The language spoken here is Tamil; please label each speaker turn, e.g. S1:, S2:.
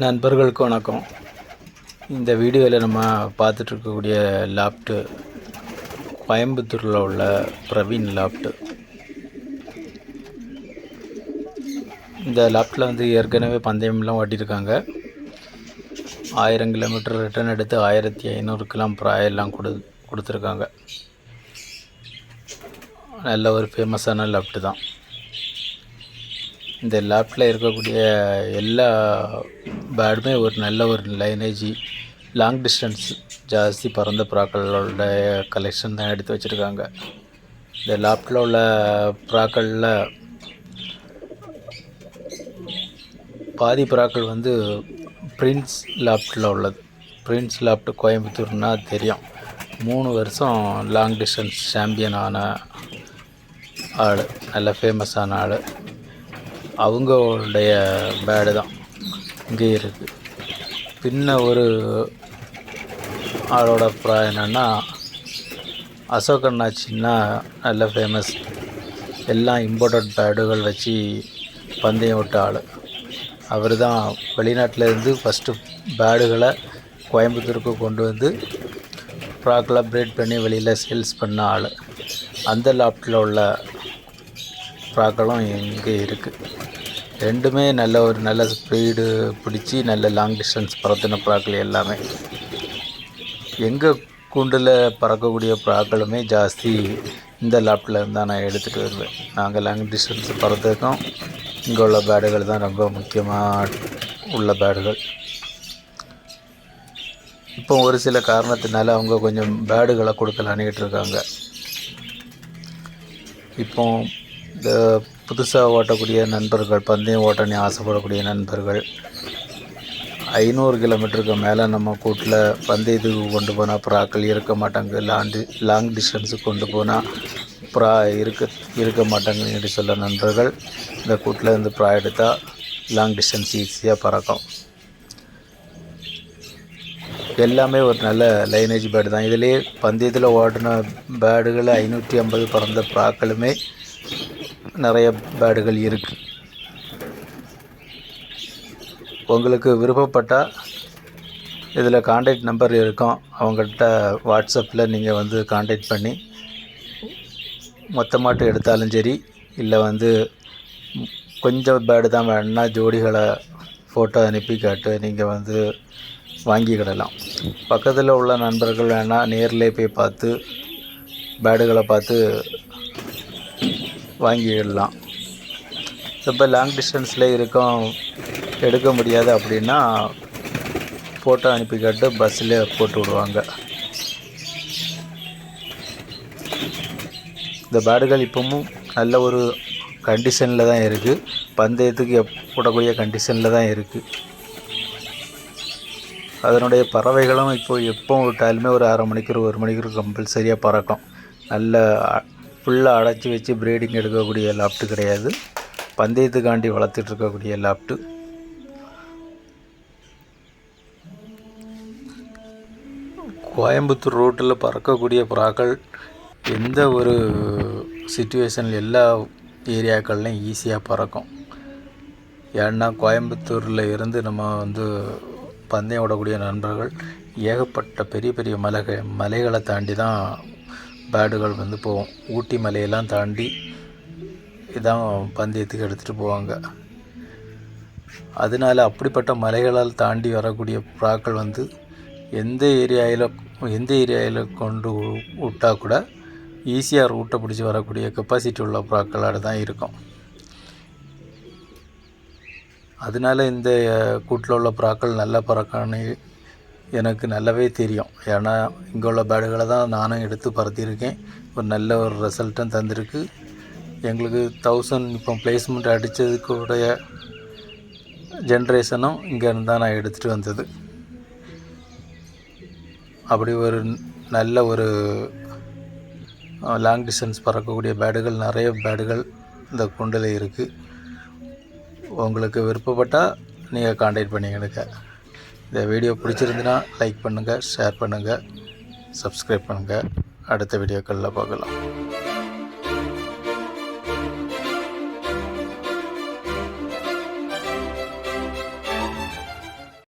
S1: நண்பர்களுக்கு வணக்கம். இந்த வீடியோவில் நம்ம பார்த்துட்ருக்கக்கூடிய இருக்கக்கூடிய கோயம்புத்தூரில் உள்ள பிரவீன் லாப்ட்டு இந்த லாப்ட்டில் வந்து ஏற்கனவே பந்தயம்லாம் ஓட்டியிருக்காங்க ஆயிரம் கிலோமீட்டர் ரிட்டர்ன் எடுத்து ஆயிரத்தி ஐநூறுக்கெல்லாம் ப்ராயெல்லாம் கொடு கொடுத்துருக்காங்க. நல்ல ஒரு ஃபேமஸான லாப்ட்டு தான். இந்த லேப்டில் இருக்கக்கூடிய எல்லா பேர்டுமே ஒரு நல்ல ஒரு லைனேஜி. லாங் டிஸ்டன்ஸ் ஜாஸ்தி பறந்த புறாக்களோட கலெக்ஷன் தான் எடுத்து வச்சுருக்காங்க. இந்த லேப்டில் உள்ள புறாக்களில் பாதி புறாக்கள் வந்து பிரின்ஸ் லேப்டில் உள்ளது. பிரின்ஸ் லேப்ட் கோயம்புத்தூர்னால் தெரியும். மூணு வருஷம் லாங் டிஸ்டன்ஸ் சாம்பியன் ஆன ஆள் நல்ல ஃபேமஸான ஆள். அவங்களுடைய பேடு தான். இங்கே இருக்குது பின்ன ஒரு ஆளோட அப்புறம் என்னென்னா அசோக் அண்ணாச்சின்னா நல்ல ஃபேமஸ் எல்லாம் இம்போர்ட்டட் பேடுகள் வச்சு பந்தயம் விட்ட ஆள். அவர் தான் வெளிநாட்டிலேருந்து ஃபஸ்ட்டு பேடுகளை கோயம்புத்தூருக்கு கொண்டு வந்து ப்ராக்கெலாம் பிரேட் பண்ணி வெளியில் சேல்ஸ் பண்ண ஆள். அந்த லாப்டில் உள்ள ப்ராக்களும் இங்கே இருக்குது ரெண்டுமே நல்ல ஒரு நல்ல ஸ்பீடு பிடிச்சி நல்ல லாங் டிஸ்டன்ஸ் பறத்தின ப்ராக்கள் எல்லாமே. எங்கள் கூண்டில் பறக்கக்கூடிய ப்ராக்களுமே ஜாஸ்தி இந்த லாப்டில் இருந்தால் நான் எடுத்துகிட்டு வருவேன். நாங்கள் லாங் டிஸ்டன்ஸ் பறக்கிறதுக்கும் இங்கே உள்ள பேடுகள் தான் ரொம்ப முக்கியமாக உள்ள பேடுகள் இப்போ ஒரு சில காரணத்தினால அவங்க கொஞ்சம் பேடுகளை கொடுக்கலான்னுக்கிட்டு இருக்காங்க. இப்போ இந்த புதுசாக ஓட்டக்கூடிய நண்பர்கள் பந்தயம் ஓட்டணி ஆசைப்படக்கூடிய நண்பர்கள் ஐநூறு கிலோமீட்டருக்கு மேலே நம்ம கூட்டில் பந்தயத்துக்கு கொண்டு போனால் புறாக்கள் இருக்க மாட்டாங்க. லாண்டு லாங் டிஸ்டன்ஸுக்கு கொண்டு போனால் புறா இருக்க இருக்க மாட்டாங்கன்னு சொல்ல நண்பர்கள் இந்த கூட்டில் இருந்து புறா எடுத்தால் லாங் டிஸ்டன்ஸ் ஈஸியாக பறக்கும். எல்லாமே ஒரு நல்ல லைனேஜ் பேர்டு தான். இதிலே பந்தயத்தில் ஓடின பேர்டுகள் ஐநூற்றி ஐம்பது பறந்த புறாக்களுமே நிறைய பேடுகள் இருக்குது உங்களுக்கு விருப்பப்பட்டால் இதில் காண்டாக்ட் நம்பர் இருக்கும். அவங்கள்ட்ட வாட்ஸ்அப்பில் நீங்கள் வந்து காண்டாக்ட் பண்ணி மொத்தமாட்டு எடுத்தாலும் சரி இல்லை வந்து கொஞ்சம் பேடு தான் வேணும்னா ஜோடிகளை ஃபோட்டோ அனுப்பி காட்டு நீங்கள் வந்து வாங்கிக்கிடலாம். பக்கத்தில் உள்ள நண்பர்கள் வேணால் நேரில் போய் பார்த்து பேடுகளை பார்த்து வாங்கிடலாம். இப்போ லாங் டிஸ்டன்ஸில் இருக்கோம். எடுக்க முடியாது அப்படின்னா ஃபோட்டோ அனுப்பி காட்டு பஸ்ஸில் போட்டு விடுவாங்க. இந்த பேடுகள் இப்பவும் நல்ல ஒரு கண்டிஷனில் தான் இருக்குது பந்தயத்துக்கு எப் போடக்கூடிய கண்டிஷனில் தான் இருக்குது அதனுடைய பறவைகளும் இப்போ எப்போ விட்டாலுமே ஒரு அரை மணிக்கூர் ஒரு மணிக்கூர் கம்பல்சரியாக பறக்கும். நல்ல ஃபுல்லாக அடைச்சி வச்சு ப்ரீடிங் எடுக்கக்கூடிய லாப்ட்டு கிடையாது. பந்தயத்துக்காண்டி வளர்த்துட்டு இருக்கக்கூடிய லாப்ட்டு கோயம்புத்தூர் ரோட்டில் பறக்கக்கூடிய புறாக்கள் எந்த ஒரு சுச்சுவேஷன் எல்லா ஏரியாக்கள்லையும் ஈஸியாக பறக்கும். ஏன்னா கோயம்புத்தூரில் இருந்து நம்ம வந்து பந்தயம் விடக்கூடிய நண்பர்கள் ஏகப்பட்ட பெரிய பெரிய மலைகள் மலைகளை தாண்டி தான் பேர்டுகள் வந்து போகும். ஊட்டி மலையெல்லாம் தாண்டி இதான் பந்தயத்துக்கு எடுத்துகிட்டு போவாங்க. அதனால அப்படிப்பட்ட மலைகளால் தாண்டி வரக்கூடிய புறாக்கள் வந்து எந்த ஏரியாவில் எந்த ஏரியாவில் கொண்டு விட்டால் கூட ஈஸியாக ரூட்டை பிடிச்சி வரக்கூடிய கெப்பாசிட்டி உள்ள புறாக்களாக தான் இருக்கும். அதனால இந்த கூட்டில் உள்ள புறாக்கள் நல்ல பறக்கான்னு எனக்கு நல்லாவே தெரியும். ஏன்னா இங்கே உள்ள பேடுகளை தான் நானும் எடுத்து பரத்தியிருக்கேன். ஒரு நல்ல ஒரு ரிசல்ட்டும் தந்திருக்கு. எங்களுக்கு தௌசண்ட் இப்போ பிளேஸ்மெண்ட் அடித்ததுக்குடைய ஜென்ரேஷனும் இங்கேருந்து தான் நான் எடுத்துகிட்டு வந்தது. அப்படி ஒரு நல்ல ஒரு லாங் டிஸ்டன்ஸ் பறக்கக்கூடிய பேடுகள் நிறைய பேடுகள் இந்த குண்டில் இருக்குது உங்களுக்கு விருப்பப்பட்டால் நீங்கள் காண்டாக்ட் பண்ணிக்கிடுங்க இந்த வீடியோ பிடிச்சிருந்துன்னா லைக் பண்ணுங்கள் ஷேர் பண்ணுங்கள் சப்ஸ்கிரைப் பண்ணுங்கள் அடுத்த வீடியோக்களில் பார்க்கலாம்.